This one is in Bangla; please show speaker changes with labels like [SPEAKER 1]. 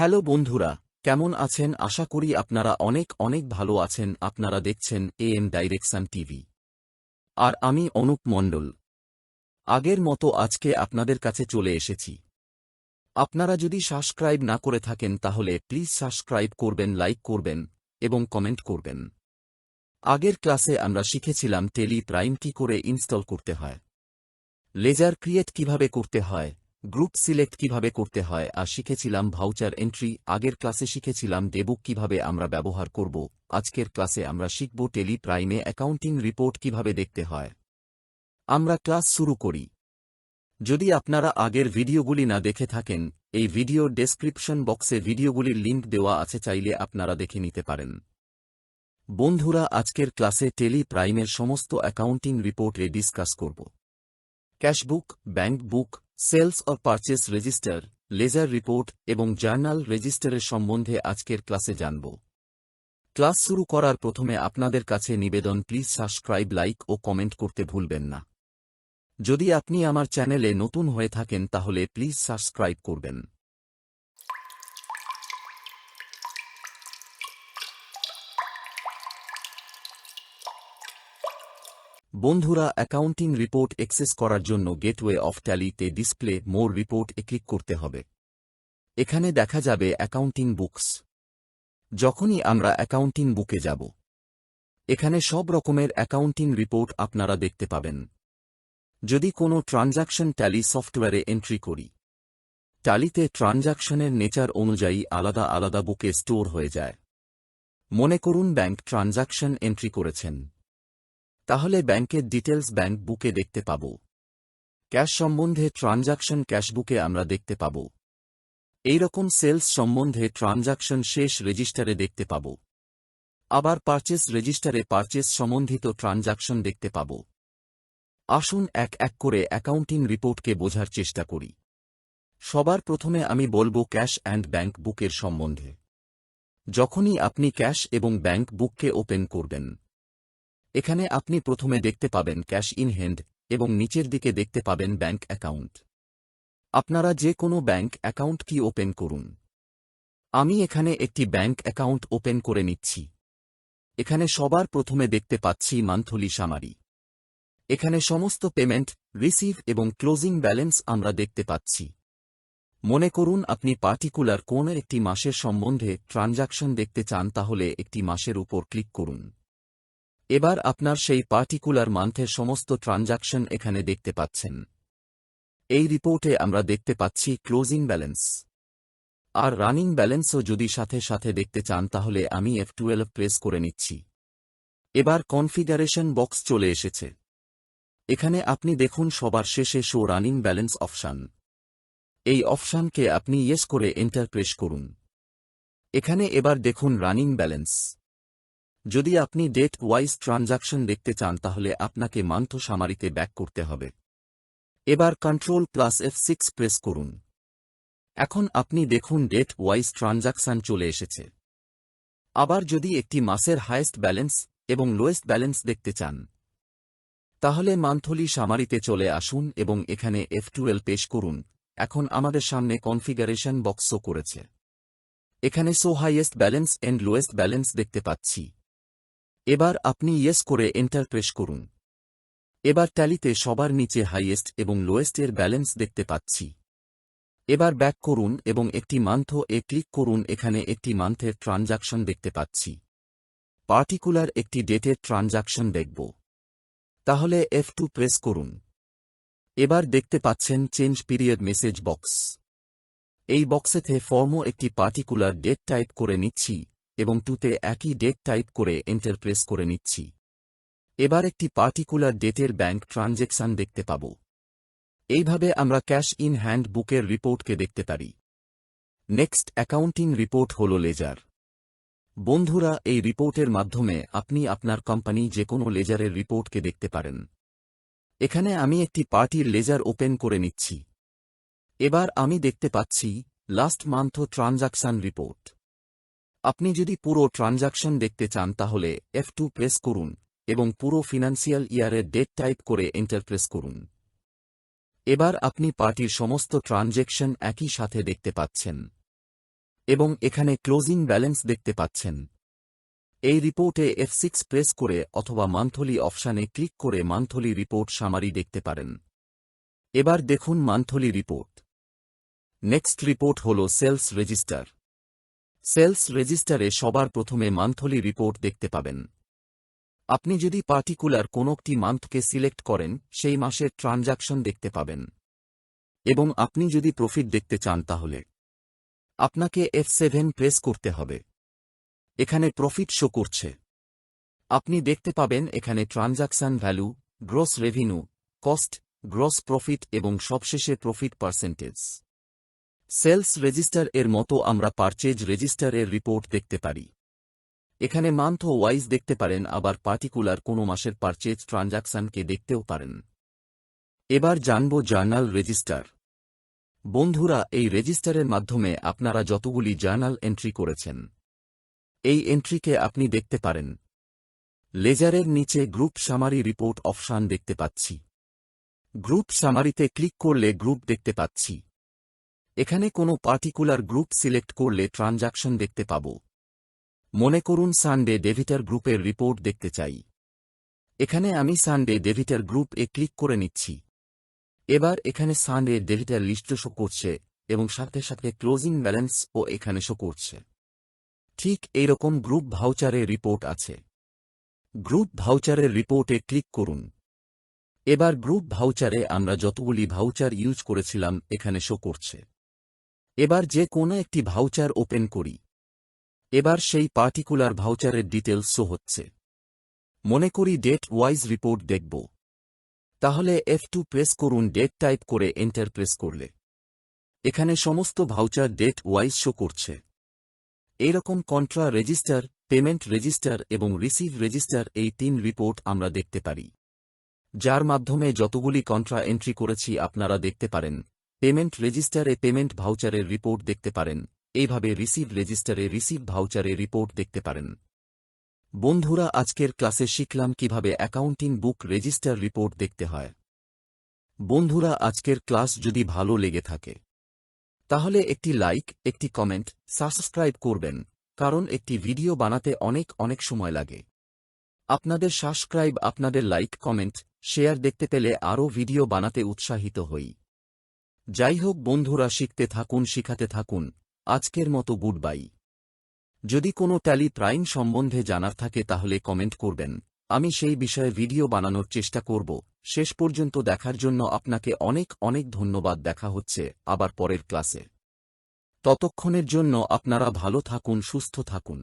[SPEAKER 1] হ্যালো বন্ধুরা, কেমন আছেন? আশা করি আপনারা অনেক অনেক ভালো আছেন। আপনারা দেখছেন এ এম ডাইরেকশন টিভি। আর আমি অনুপ মণ্ডল। আগের মতো আজকে আপনাদের কাছে চলে এসেছি। আপনারা যদি সাবস্ক্রাইব না করে থাকেন তাহলে প্লিজ সাবস্ক্রাইব করবেন, লাইক করবেন এবং কমেন্ট করবেন। আগের ক্লাসে আমরা শিখেছিলাম টেলি প্রাইম কি করে ইনস্টল করতে হয়। লেজার ক্রিয়েট কীভাবে করতে হয়। গ্রুপ সিলেক্ট কীভাবে করতে হয়, আর শিখেছিলাম ভাউচার এন্ট্রি, আগের ক্লাসে শিখেছিলাম ডেবুক কীভাবে আমরা ব্যবহার করব, আজকের ক্লাসে আমরা শিখব টেলি প্রাইমে অ্যাকাউন্টিং রিপোর্ট কীভাবে দেখতে হয়। আমরা ক্লাস শুরু করি। যদি আপনারা আগের ভিডিওগুলি না দেখে থাকেন, এই ভিডিও ডেসক্রিপশন বক্সে ভিডিওগুলির লিঙ্ক দেওয়া আছে, চাইলে আপনারা দেখে নিতে পারেন। বন্ধুরা, আজকের ক্লাসে টেলি প্রাইমের সমস্ত অ্যাকাউন্টিং রিপোর্টে ডিসকাস করব। Cashbook bank book sales or purchase register, ledger report এবং জার্নাল রেজিস্টারের সম্বন্ধে আজকের ক্লাসে জানব। ক্লাস শুরু করার প্রথমে আপনাদের কাছে নিবেদন, প্লিজ সাবস্ক্রাইব, লাইক ও কমেন্ট করতে ভুলবেন না। যদি আপনি আমার চ্যানেলে নতুন হয়ে থাকেন তাহলে প্লিজ সাবস্ক্রাইব করবেন। বন্ধুরা অ্যাকাউন্টিং রিপোর্ট অ্যাক্সেস করার জন্য গেটওয়ে অফ ট্যালিতে ডিসপ্লে মোর রিপোর্ট এ ক্লিক করতে হবে। এখানে দেখা যাবে অ্যাকাউন্টিং বুকস যখনই আমরা অ্যাকাউন্টিং বুকে যাব, এখানে সব রকমের অ্যাকাউন্টিং রিপোর্ট আপনারা দেখতে পাবেন। যদি কোনো ট্রানজাকশন ট্যালি সফটওয়্যারে এন্ট্রি করি ট্যালিতে ট্রানজাকশনের নেচার অনুযায়ী আলাদা আলাদা বুকে স্টোর হয়ে যায়। মনে করুন ব্যাংক ট্রানজাকশন এন্ট্রি করেছেন। তাহলে ব্যাংকের ডিটেলস ব্যাংক বুকে দেখতে পাব। ক্যাশ সম্বন্ধে ট্রানজাকশন ক্যাশবুকে আমরা দেখতে পাব। এইরকম সেলস সম্বন্ধে ট্রানজাকশন শেষ রেজিস্টারে দেখতে পাব। আবার পারচেস রেজিস্টারে পারচেস সম্বন্ধিত ট্রানজাকশন দেখতে পাব। আসুন এক এক করে অ্যাকাউন্টিং রিপোর্টকে বোঝার চেষ্টা করি। সবার প্রথমে আমি বলব ক্যাশ অ্যান্ড ব্যাংক বুকের সম্বন্ধে। যখনই আপনি ক্যাশ এবং ব্যাংক বুককে ওপেন করবেন এখানে আপনি প্রথমে দেখতে পাবেন ক্যাশ ইন হ্যান্ড এবং নিচের দিকে দেখতে পাবেন ব্যাংক অ্যাকাউন্ট। আপনারা যে কোনো ব্যাংক অ্যাকাউন্ট কি ওপেন করুন। আমি এখানে একটি ব্যাংক অ্যাকাউন্ট ওপেন করে নিচ্ছি। এখানে সবার প্রথমে দেখতে পাচ্ছি মান্থলি সামারি। এখানে সমস্ত পেমেন্ট, রিসিভ এবং ক্লোজিং ব্যালেন্স আমরা দেখতে পাচ্ছি। মনে করুন আপনি পার্টিকুলার কোন একটি মাসের সম্বন্ধে ট্রানজাকশন দেখতে চান তাহলে একটি মাসের উপর ক্লিক করুন। এবার আপনার সেই পার্টিকুলার মান্থের সমস্ত ট্রানজাকশন এখানে দেখতে পাচ্ছেন। এই রিপোর্টে আমরা দেখতে পাচ্ছি ক্লোজিং ব্যালেন্স। আর রানিং ব্যালেন্সও যদি সাথে সাথে দেখতে চান তাহলে আমি এফ টুয়েলভ প্রেস করে নিচ্ছি। এবার কনফিগারেশন বক্স চলে এসেছে। এখানে আপনি দেখুন সবার শেষে শো রানিং ব্যালেন্স অপশান। এই অপশানকে আপনি ইয়েস করে এন্টার প্রেস করুন। এখানে এবার দেখুন রানিং ব্যালেন্স। যদি আপনি ডেট ওয়াইজ ট্রানজাকশন দেখতে চান, তাহলে আপনাকে মান্থ সামারিতে ব্যাক করতে হবে। এবার control plus F six press করুন। এখন আপনি দেখুন ডেট ওয়াইজ ট্রানজাকশন চলে এসেছে। আবার যদি একটি মাসের হায়েস্ট ব্যালেন্স এবং লোয়েস্ট ব্যালেন্স দেখতে চান, তাহলে মান্থলি সামারিতে চলে আসুন এবং এখানে এফ টুয়েলভ পেশ করুন। এখন আমাদের সামনে কনফিগারেশন বক্স শো করেছে। এখানে so highest balance and lowest balance দেখতে পাচ্ছি। এবার আপনি ইয়েস করে এন্টার প্রেস করুন। এবার ট্যালিতে সবার নিচে হাইয়েস্ট এবং লোয়েস্টের ব্যালেন্স দেখতে পাচ্ছি। এবার ব্যাক করুন এবং একটি মান্থ এ ক্লিক করুন, এখানে একটি মান্থের ট্রানজাকশন দেখতে পাচ্ছি। পার্টিকুলার একটি ডেটের ট্রানজাকশন দেখব। তাহলে এফ টু প্রেস করুন। এবার দেখতে পাচ্ছেন চেঞ্জ পিরিয়ড মেসেজ বক্স এই বক্সেতে ফর্মও একটি পার্টিকুলার ডেট টাইপ করে নিচ্ছি। এবং টুতে একই ডেট টাইপ করে এন্টার প্রেস করে নিচ্ছি। এবার একটি পার্টিকুলার ডেটের ব্যাংক ট্রানজেকশন দেখতে পাব। এইভাবে আমরা ক্যাশ ইন হ্যান্ড বুকের রিপোর্টকে দেখতে পারি। নেক্সট অ্যাকাউন্টিং রিপোর্ট হল লেজার বন্ধুরা, এই রিপোর্টের মাধ্যমে আপনি আপনার কোম্পানি যে কোনো লেজারের রিপোর্টকে দেখতে পারেন। এখানে আমি একটি পার্টির লেজার ওপেন করে নিচ্ছি। এবার আমি দেখতে পাচ্ছি লাস্ট মান্থ ট্রানজাকশন রিপোর্ট আপনি যদি পুরো ট্রানজাকশন দেখতে চান তাহলে এফ টু প্রেস করুন এবং পুরো ফিনান্সিয়াল ইয়ারের ডেট টাইপ করে এন্টার প্রেস করুন। এবার আপনি পার্টির সমস্ত ট্রানজেকশন একই সাথে দেখতে পাচ্ছেন এবং এখানে ক্লোজিং ব্যালেন্স দেখতে পাচ্ছেন। এই রিপোর্টে এফ সিক্স প্রেস করে অথবা মান্থলি অপশানে ক্লিক করে মান্থলি রিপোর্ট সামারি দেখতে পারেন। এবার দেখুন মান্থলি রিপোর্ট নেক্সট রিপোর্ট হল সেলস রেজিস্টার সেলস রেজিস্টারে সবার প্রথমে মান্থলি রিপোর্ট দেখতে পাবেন। আপনি যদি পার্টিকুলার কোনো একটি মান্থকে সিলেক্ট করেন, সেই মাসের ট্রানজাকশন দেখতে পাবেন। এবং আপনি যদি প্রফিট দেখতে চান তাহলে, আপনাকে এফ সেভেন প্রেস করতে হবে। এখানে প্রফিট শো করছে। আপনি দেখতে পাবেন এখানে transaction value gross revenue cost gross profit এবং সবশেষে প্রফিট পার্সেন্টেজ সেলস রেজিস্টার এর মতো আমরা পারচেজ রেজিস্টার এর রিপোর্ট দেখতে পারি। এখানে মান্থ ওয়াইজ দেখতে পারেন, আবার পার্টিকুলার কোনো মাসের পারচেজ ট্রানজাকশনকে দেখতেও পারেন। এবার জানব জার্নাল রেজিস্টার। বন্ধুরা, এই রেজিস্টারের মাধ্যমে আপনারা যতগুলি জার্নাল এন্ট্রি করেছেন, এই এন্ট্রিকে আপনি দেখতে পারেন। লেজারের নিচে গ্রুপ সামারি রিপোর্ট অপশান দেখতে পাচ্ছি। গ্রুপ সামারিতে ক্লিক করলে গ্রুপ দেখতে পাচ্ছি। এখানে কোনো পার্টিকুলার গ্রুপ সিলেক্ট করলে ট্রানজাকশন দেখতে পাব। মনে করুন সানডে ডেভিটার গ্রুপের রিপোর্ট দেখতে চাই। এখানে আমি সানডে ডেভিটার গ্রুপ এ ক্লিক করে নিচ্ছি। এবার এখানে সানডে ডেভিটার লিস্ট শো করছে এবং সাথে সাথে ক্লোজিং ব্যালেন্স ও এখানে শো করছে। ঠিক এইরকম গ্রুপ ভাউচারের রিপোর্ট আছে। গ্রুপ ভাউচারের রিপোর্টে ক্লিক করুন। এবার গ্রুপ ভাউচারে আমরা যতগুলি ভাউচার ইউজ করেছিলাম এখানে শো করছে। এবার যে কোনো একটি ভাউচার ওপেন করি। এবার সেই পার্টিকুলার ভাউচারের ডিটেলস শো হচ্ছে। মনে করি ডেট ওয়াইজ রিপোর্ট দেখব। তাহলে এফ টু প্রেস করুন ডেট টাইপ করে এন্টার প্রেস করলে। এখানে সমস্ত ভাউচার ডেট ওয়াইজ শো করছে। এরকম কন্ট্রা রেজিস্টার, পেমেন্ট রেজিস্টার এবং রিসিভ রেজিস্টার এই তিন রিপোর্ট আমরা দেখতে পারি। যার মাধ্যমে যতগুলি কন্ট্রা এন্ট্রি করেছি আপনারা দেখতে পারেন। পেমেন্ট রেজিস্টারে পেমেন্ট ভাউচারের রিপোর্ট দেখতে পারেন। এইভাবে রিসিভ রেজিস্টারে রিসিভ ভাউচারে রিপোর্ট দেখতে পারেন। বন্ধুরা, আজকের ক্লাসে শিখলাম কীভাবে অ্যাকাউন্টিং বুক রেজিস্টার রিপোর্ট দেখতে হয়। বন্ধুরা, আজকের ক্লাস যদি ভালো লেগে থাকে, তাহলে একটি লাইক, একটি কমেন্ট, সাবস্ক্রাইব করবেন, কারণ একটি ভিডিও বানাতে অনেক অনেক সময় লাগে। আপনাদের সাবস্ক্রাইব, আপনাদের লাইক, কমেন্ট, শেয়ার দেখতে পেলে আরও ভিডিও বানাতে উৎসাহিত হই। যাই হোক বন্ধুরা, শিখতে থাকুন, শিখাতে থাকুন। আজকের মতো গুড বাই যদি কোনো ট্যালি প্রাইম সম্বন্ধে জানার থাকে তাহলে কমেন্ট করবেন। আমি সেই বিষয়ে ভিডিও বানানোর চেষ্টা করব। শেষ পর্যন্ত দেখার জন্য আপনাকে অনেক অনেক ধন্যবাদ। দেখা হচ্ছে আবার পরের ক্লাসে। ততক্ষণের জন্য আপনারা ভালো থাকুন, সুস্থ থাকুন।